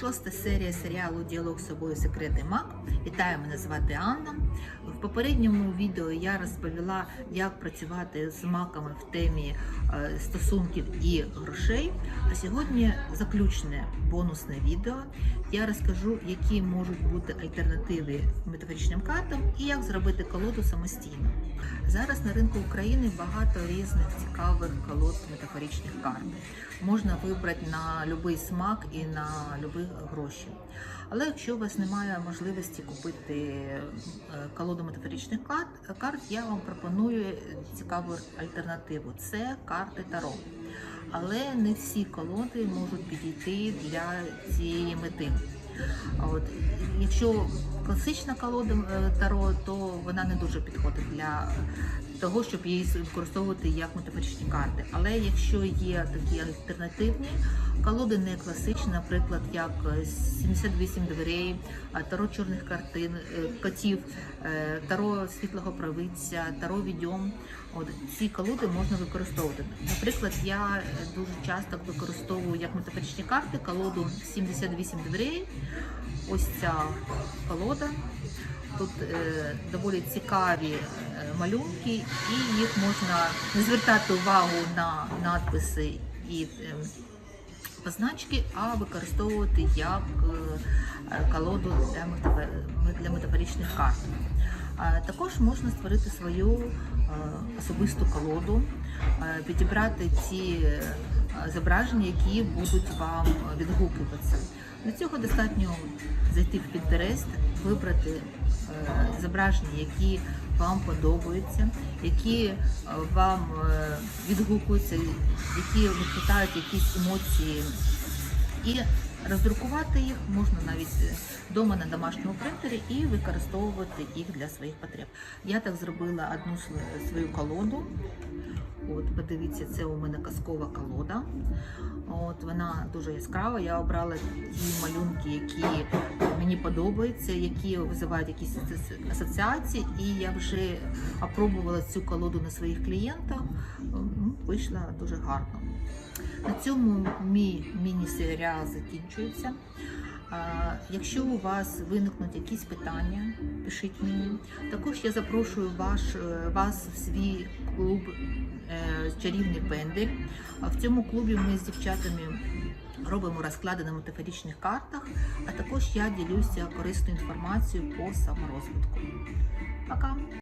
шоста серія серіалу Діалог з собою секретний мак. Вітаю, мене звати Анна. В попередньому відео я розповіла, як працювати з маками в темі е, стосунків і грошей. А сьогодні заключне бонусне відео. Я розкажу, які можуть бути альтернативи метафоричним картам і як зробити колоду самостійно. Зараз на ринку України багато різних цікавих колод метафоричних карт. Можна вибрати на будь-який смак і на гроші. Але якщо у вас немає можливості купити е, колоду метафоричних карт, я вам пропоную цікаву альтернативу. Це карти Таро. Але не всі колоди можуть підійти для цієї мети. От, якщо класична колода е, Таро, то вона не дуже підходить для того, щоб її використовувати як метафоричні карти. Але якщо є такі альтернативні колоди, не класичні, наприклад, як е, 78 дверей, е, таро чорних картин, е, котів, е, таро світлого правиця, таро відьом. От ці колоди можна використовувати. Наприклад, я е, дуже часто використовую як метафоричні карти колоду 78 дверей. Ось ця колода. Тут е, доволі цікаві е, малюнки, і їх можна не звертати увагу на надписи і е, позначки, а використовувати як е, колоду для, метафор- для метафоричних карт. Також можна створити свою е, особисту колоду, е, підібрати ті зображення, які будуть вам відгукуватися. Для цього достатньо зайти в Pinterest, вибрати е, зображення, які вам подобаються, які е, вам е, відгукуються, які викликають якісь емоції, і роздрукувати їх можна навіть вдома на домашньому принтері і використовувати їх для своїх потреб. Я так зробила одну св- свою колоду. От, подивіться, це у мене казкова колода. От, вона дуже яскрава. Я обрала ті малюнки, які мені подобаються, які визивають якісь асоціації. І я вже опробувала цю колоду на своїх клієнтах. Вийшла дуже гарно. На цьому мій міні-серіал закінчується. Якщо у вас виникнуть якісь питання, пишіть мені. Також я запрошую ваш, е, вас в свій клуб е, Чарівний пендель. В цьому клубі ми з дівчатами робимо розклади на метафоричних картах, а також я ділюся корисною інформацією по саморозвитку. Пока!